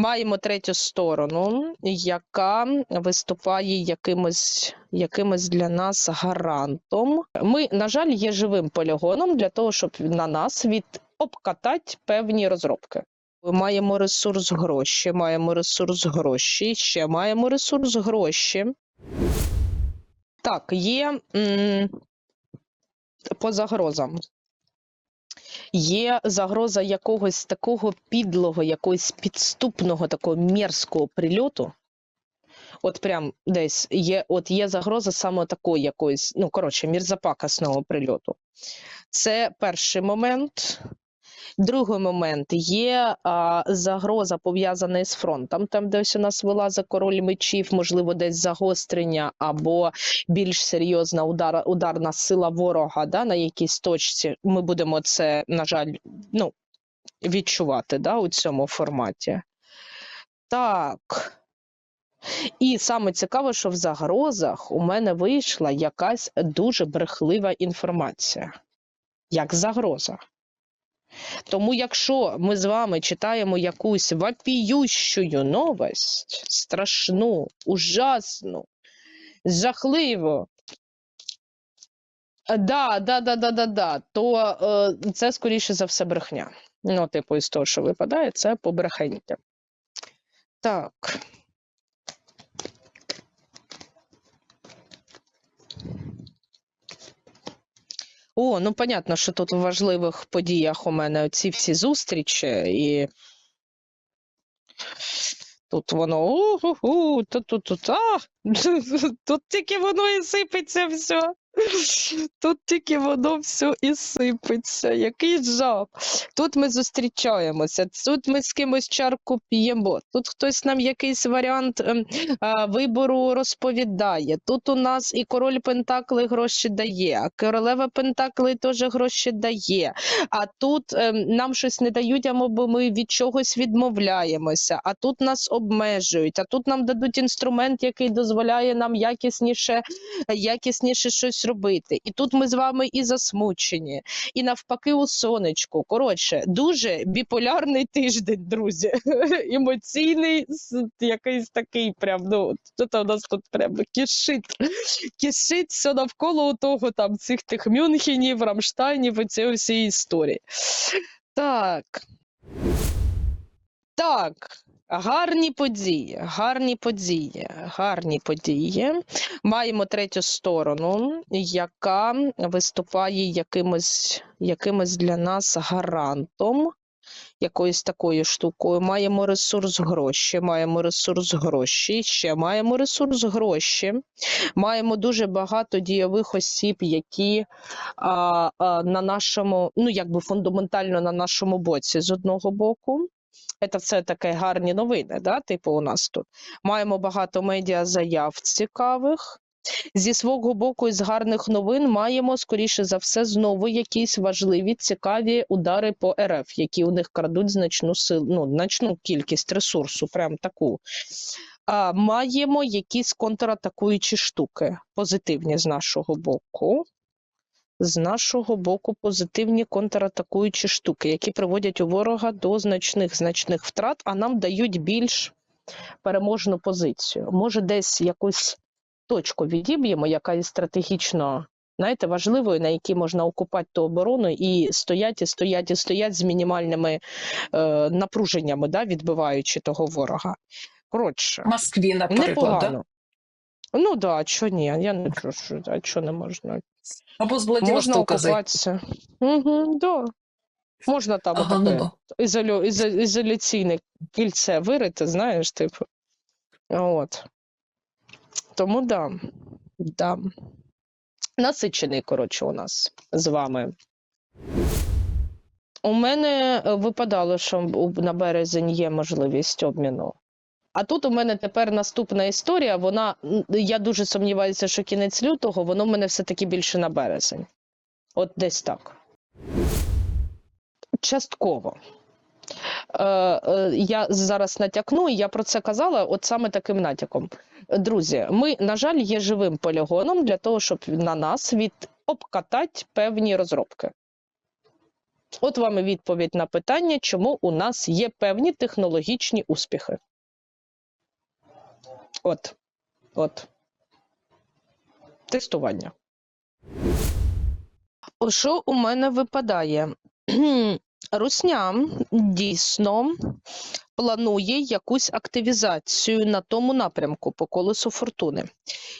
Маємо третю сторону, яка виступає якимось, якимось для нас гарантом. Ми, на жаль, є живим полігоном для того, щоб на нас від обкатати певні розробки. Ми Маємо ресурс гроші, маємо ресурс гроші, ще маємо ресурс гроші. Так, є м, по загрозам. Є загроза якогось такого підлого, якогось підступного, такого мерзкого прильоту. От прям десь є, от є загроза саме такої якоїсь, ну коротше, мірзапакасного прильоту. Це перший момент. Другий момент є а, загроза пов'язана з фронтом, там десь у нас вилазить король мечів, можливо, десь загострення або більш серйозна удар, ударна сила ворога да, на якійсь точці. Ми будемо це, на жаль, ну, відчувати да, у цьому форматі. Так. І саме цікаве, що в загрозах у мене вийшла якась дуже брехлива інформація. Як загроза. Тому, якщо ми з вами читаємо якусь вопіющу новость, страшну, ужасну, жахливу, да, да, да, да, да, да, то е, це скоріше за все брехня. Ну, типу, із того, що випадає, це побрехеньки. Так. О, ну понятно, що тут в важливих подіях у мене ці всі зустрічі, і тут воно у-ху-ху, тут тут тут а, тут тільки воно і сипеться все. Тут тільки воно все і сипеться. Який жах. Тут ми зустрічаємося, тут ми з кимось чарку п'ємо, тут хтось нам якийсь варіант а, вибору розповідає. Тут у нас і король Пентакли гроші дає, а королева Пентакли теж гроші дає. А тут ем, нам щось не дають, або ми від чогось відмовляємося, а тут нас обмежують, а тут нам дадуть інструмент, який дозволяє нам якісніше, якісніше щось робити. І тут ми з вами і засмучені, і навпаки, у сонечку. Коротше, дуже біполярний тиждень, друзі. Емоційний, якийсь такий прям. Ну, тут у нас тут прям кишить. Кишить все навколо того, там цих тих Мюнхенів, Рамштайнів і цієї всієї історії. Так. Так. Гарні події, гарні події, гарні події. Маємо третю сторону, яка виступає якимось, якимось для нас гарантом, якоюсь такою штукою. Маємо ресурс гроші, маємо ресурс гроші, ще маємо ресурс гроші. Маємо дуже багато дійових осіб, які а, а, на нашому, ну якби фундаментально на нашому боці з одного боку. Це все таке гарні новини, да? типу у нас тут. Маємо багато медіа заяв цікавих. Зі свого боку, із гарних новин маємо, скоріше за все, знову якісь важливі, цікаві удари по РФ, які у них крадуть значну силу, ну, значну кількість ресурсу, прям таку. А, маємо якісь контратакуючі штуки, позитивні з нашого боку. З нашого боку позитивні контратакуючі штуки, які приводять у ворога до значних значних втрат, а нам дають більш переможну позицію. Може, десь якусь точку відіб'ємо, яка є стратегічно, знаєте, важливою, на якій можна окупати ту оборону, і стоять, і стоять, і стоять з мінімальними е, напруженнями, да, відбиваючи того ворога. Коротше, Москві, наприклад, да? непогано. Ну да, чого ні? Я не чую, що а чого не можна. Або з Можна Владивостока зайти. окупатися. Угу, да. Можна там Ага, ну таке ізолю, ізо, ізоляційне кільце вирити, знаєш, типу. От. Тому да. да. Насичений, коротше, у нас з вами. У мене е, випадало, що у- на березень є можливість обміну. А тут у мене тепер наступна історія. Вона, я дуже сумніваюся, що кінець лютого, воно в мене все-таки більше на березень. От десь так. Частково. Е, е, я зараз натякну, і я про це казала, от саме таким натяком. Друзі, ми, на жаль, є живим полігоном для того, щоб на нас від обкатати певні розробки. От вам і відповідь на питання, чому у нас є певні технологічні успіхи. От. От. Тестування. Що у мене випадає? Русня дійсно планує якусь активізацію на тому напрямку по колесу фортуни.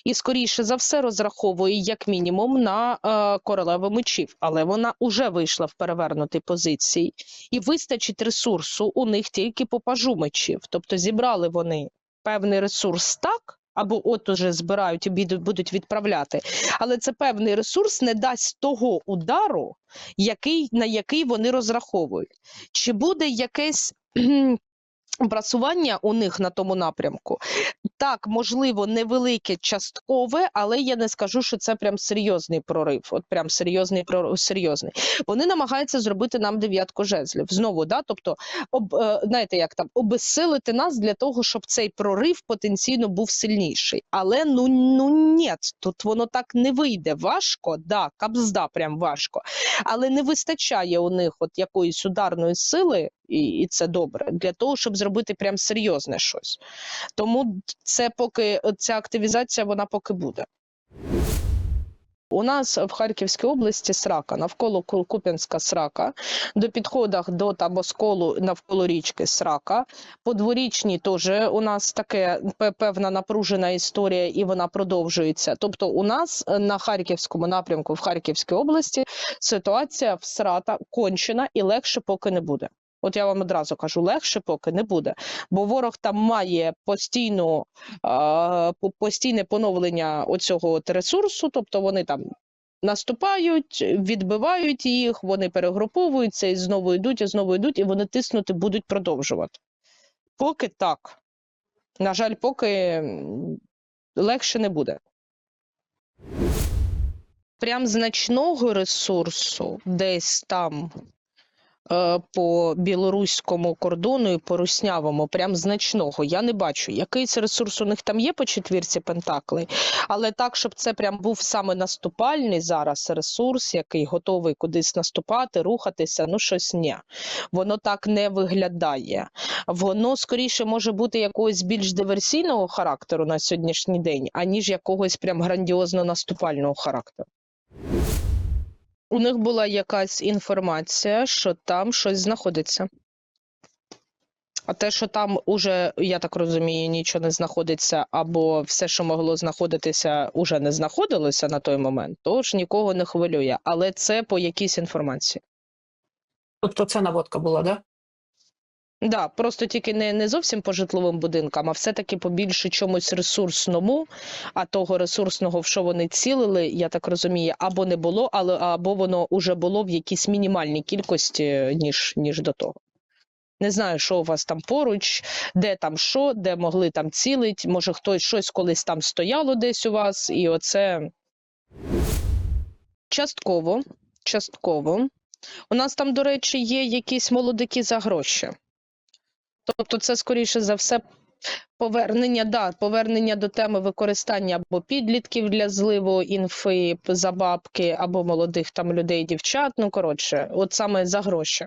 І, скоріше за все, розраховує як мінімум на е, королеву мечів, але вона уже вийшла в перевернутій позиції, і вистачить ресурсу у них тільки по пажу мечів. Тобто зібрали вони певний ресурс так. Або от уже збирають і будуть відправляти, але це певний ресурс не дасть того удару, який, на який вони розраховують. Чи буде якесь кхм, просування у них на тому напрямку? Так, можливо, невелике часткове, але я не скажу, що це прям серйозний прорив. От прям серйозний прорив, серйозний. Вони намагаються зробити нам дев'ятку жезлів. Знову, да, тобто, об, е, знаєте, як там обезсилити нас для того, щоб цей прорив потенційно був сильніший. Але ну ну ні, тут воно так не вийде. Важко, да, кабзда, прям важко. Але не вистачає у них от якоїсь ударної сили, і, і це добре, для того, щоб зробити прям серйозне щось. Тому це поки ця активізація, вона поки буде. У нас в Харківській області срака, навколо Ку- Куп'янська срака, до підходах до Табосколу навколо річки срака. По дворічній теж у нас таке певна напружена історія, і вона продовжується. Тобто, у нас на харківському напрямку в Харківській області ситуація в срата кончена і легше поки не буде. От я вам одразу кажу, легше поки не буде, бо ворог там має постійну постійне поновлення оцього ресурсу, тобто вони там наступають, відбивають їх, вони перегруповуються і знову йдуть, і знову йдуть, і вони тиснути будуть продовжувати. Поки так. На жаль, поки легше не буде. Прям значного ресурсу десь там по білоруському кордону і по руснявому, прям значного. Я не бачу. Якийсь ресурс у них там є по четвірці Пентаклей, але так, щоб це прям був саме наступальний зараз ресурс, який готовий кудись наступати, рухатися, ну щось ні. Воно так не виглядає. Воно скоріше може бути якогось більш диверсійного характеру на сьогоднішній день, аніж якогось прям грандіозно наступального характеру. У них була якась інформація, що там щось знаходиться. А те, що там уже, я так розумію, нічого не знаходиться, або все, що могло знаходитися, уже не знаходилося на той момент, то ж нікого не хвилює. Але це по якійсь інформації. Тобто це наводка була, да? Да, просто тільки не, не зовсім по житловим будинкам, а все-таки по більше чомусь ресурсному, а того ресурсного, в що вони цілили, я так розумію, або не було, але або воно уже було в якійсь мінімальній кількості, ніж, ніж до того. Не знаю, що у вас там поруч, де там що, де могли там цілить, може хтось щось колись там стояло десь у вас, і оце частково, частково. У нас там, до речі, є якісь молодики за гроші. Тобто, це скоріше за все повернення, да, повернення до теми використання або підлітків для зливу інфи забабки або молодих там людей, дівчат. Ну коротше, от саме за гроші.